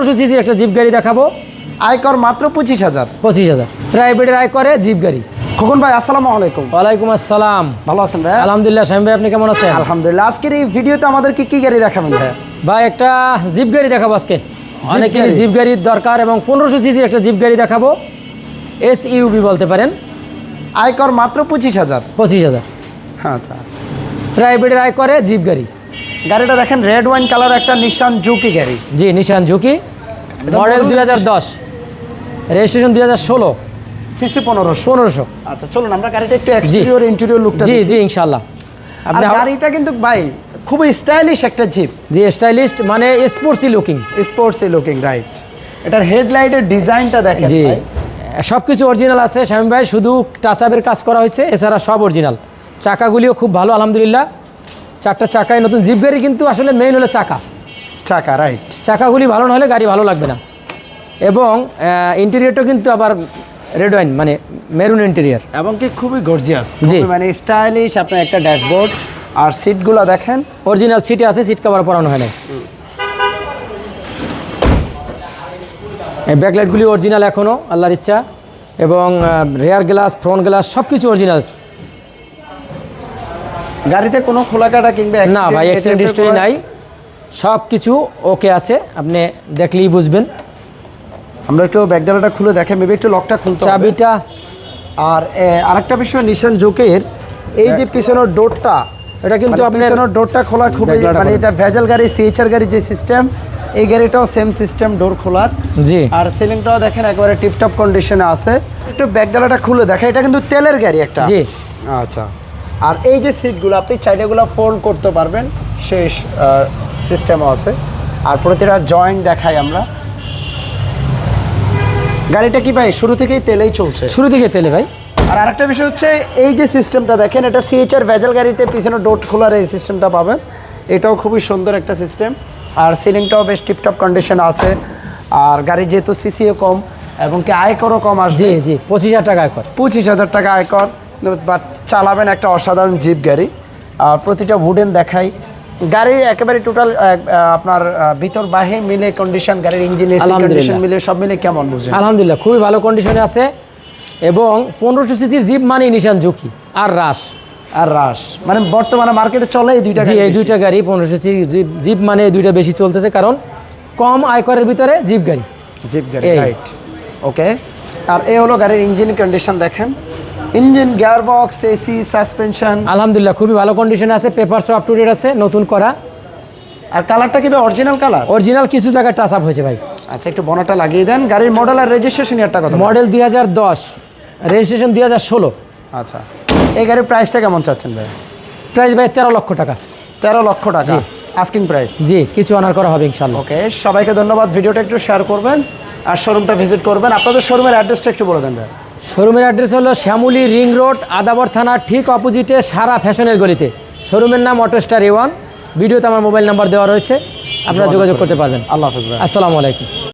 পনেরোশো সিসির একটা জিপ গাড়ি দেখাবো। আয়কর মাত্র পঁচিশ হাজার। পঁচিশ হাজার। প্রাইভেটের আয় করে জিপ গাড়ি। খোকন ভাই আসসালামু আলাইকুম। ওয়ালাইকুম আসসালাম। ভালো আছেন ভাই আলহামদুলিল্লাহ শাহিম ভাই আপনি কেমন আছেন? আলহামদুলিল্লাহ। আজকের এই ভিডিওতে আমাদের কি কি গাড়ি দেখাবেন ভাই ভাই একটা জিপ গাড়ি দেখাবো আজকে। অনেকেরই? জিপ গাড়ির দরকার এবং পনেরোশো সিসির একটা জিপ গাড়ি দেখাবো। এস ইউবি বলতে পারেন। আয়কর মাত্র পঁচিশ হাজার। পঁচিশ হাজার। আচ্ছা। প্রাইভেটের আয় করে জিপ গাড়ি। গাড়িটা দেখেন রেড ওয়াইন কালার একটা নিশান জুকি গাড়ি। জি নিশান ঝুঁকি। মডেল দুই হাজার দশ রেজিস্ট্রেশন দুই হাজার ষোলো। সিসি পনেরোশো। পনেরোশো। আচ্ছা চলুন আমরা গাড়িটা একটু এক্সটেরিয়র ইন্টেরিয়র লুকটা জি জি ইনশাল্লাহ আপনি গাড়িটা কিন্তু ভাই খুবই স্টাইলিশ একটা জিপ জি স্টাইলিস্ট মানে sportsy looking sports looking right এটার হেডলাইটের ডিজাইনটা দেখেন জি। সব কিছু অরিজিনাল আছে শামীম ভাই শুধু টাচ আপের কাজ করা হয়েছে এছাড়া সব অরিজিনাল চাকাগুলিও খুব ভালো আলহামদুলিল্লাহ। চারটা চাকায় নতুন জিপ গাড়ি কিন্তু আসলে মেইন হলো চাকা। চাকা রাইট চাকাগুলি ভালো না হলে গাড়ি ভালো লাগবে না। এবং ইন্টেরিয়রটা কিন্তু আবার রেড ওয়াইন মানে মেরুন ইন্টেরিয়র এবং কি খুবই গর্জিয়াস জি। মানে স্টাইলিশ আপনার একটা ড্যাশবোর্ড আর সিটগুলো দেখেন। অরিজিনাল সিটে আছে সিট কভার পরানো হয় না এই ব্যাকলাইটগুলি অরিজিনাল এখনও আল্লাহর ইচ্ছা। এবং রেয়ার গ্লাস ফ্রন্ট গ্লাস সব কিছু অরিজিনাল গাড়িতে কোনো খোলাকাটা কিংবা না ভাই অ্যাক্সিডেন্ট হিস্ট্রি নাই। সব কিছু ওকে আছে আপনি দেখলেই বুঝবেন। আমরা একটু ব্যাগডালাটা খুলে দেখে মেবি একটু লকটা খুলতে চাবিটা আর আরেকটা বিষয় নিশান জোকের এই যে পিছনের ডোরটা এটা কিন্তু আপনার পিছনের ডোরটা খোলা খুবই মানে এটা ভেজাল গাড়ি সিএইচআর গাড়ি যে সিস্টেম এই গাড়িটাও সেম সিস্টেম ডোর খোলার। জি। আর সিলিংটাও দেখেন একবারে টিপটপ কন্ডিশনে আছে। একটু ব্যাগডালাটা খুলে দেখা এটা কিন্তু তেলের গাড়ি একটা। জি। আচ্ছা। আর এই যে সিটগুলো আপনি চাইলে এগুলো ফোল্ড করতে পারবেন। সেই সিস্টেমও আছে। আর প্রতিটা জয়েন্ট দেখাই আমরা। গাড়িটা কি ভাই? শুরু থেকেই তেলেই চলছে। শুরু থেকে তেলে ভাই। আর আরেকটা বিষয় হচ্ছে এই যে সিস্টেমটা দেখেন এটা সিএইচআর ভেজাল গাড়িতে পিছনে ডোট খোলার এই সিস্টেমটা পাবেন। এটাও খুবই সুন্দর একটা সিস্টেম আর সিলিংটাও বেশ টিপটপ কন্ডিশন আছে। আর গাড়ি যেহেতু সিসিও কম এবং কি আয়করও কম আসবে। জি জি পঁচিশ হাজার টাকা কর। পঁচিশ হাজার টাকা আয়কর বাট চালাবেন একটা অসাধারণ জিপ গাড়ি। আর প্রতিটা উডেন দেখাই। গাড়ির একেবারে টোটাল আপনার ভিতর বাহির মিলে কন্ডিশন গাড়ির ইঞ্জিন কন্ডিশন মিলে সব মিলে কেমন বুঝেন? আলহামদুলিল্লাহ খুবই ভালো কন্ডিশনে আছে। এবং পনেরোশো সিসির জিপ মানে নিশান ঝুঁকি আর রাশ আর রাশ মানে বর্তমানে মার্কেটে চলে এই দুইটা গাড়ি এই দুইটা গাড়ি পনেরোশো সিসি জিপ মানে এই দুইটা বেশি চলতেছে কারণ কম আয়করের ভিতরে জিপ গাড়ি। জিপ গাড়ি রাইট ওকে আর এই হলো গাড়ির ইঞ্জিন কন্ডিশন দেখেন। Engine gear box AC suspension আলহামদুলিল্লাহ খুবই ভালো কন্ডিশনে আছে পেপার সব আপ টু ডেট আছে নতুন করা। আর কালারটা কি অরিজিনাল কালার অরিজিনাল কিছু জায়গায় টাচ আপ হয়েছে ভাই। আচ্ছা একটু বনাটা লাগিয়ে দেন। গাড়ির মডেল আর রেজিস্ট্রেশন ইয়ারটা কত মডেল দুই হাজার দশ রেজিস্ট্রেশন দুই হাজার ষোলো। আচ্ছা এই গাড়ির প্রাইসটা কেমন চাচ্ছেন ভাই? প্রাইস ভাই তেরো লক্ষ টাকা। তেরো লক্ষ টাকা। আস্কিং প্রাইস জি কিছু অনার করা হবে ইনশাল্লাহ ওকে সবাইকে ধন্যবাদ। ভিডিওটা একটু শেয়ার করবেন আর শোরুমটা ভিজিট করবেন। আপনাদের শোরুমের অ্যাড্রেসটা একটু বলে দেন ভাই। শোরুমের অ্যাড্রেস হলো শ্যামলী রিং রোড আদাবর থানার ঠিক অপোজিটে সারা ফ্যাশনের গলিতে। শোরুমের নাম অটো স্টার এ ওয়ান ভিডিওতে আমার মোবাইল নাম্বার দেওয়া রয়েছে। আপনারা যোগাযোগ করতে পারবেন। আল্লাহ হাফিজ আসসালামু আলাইকুম।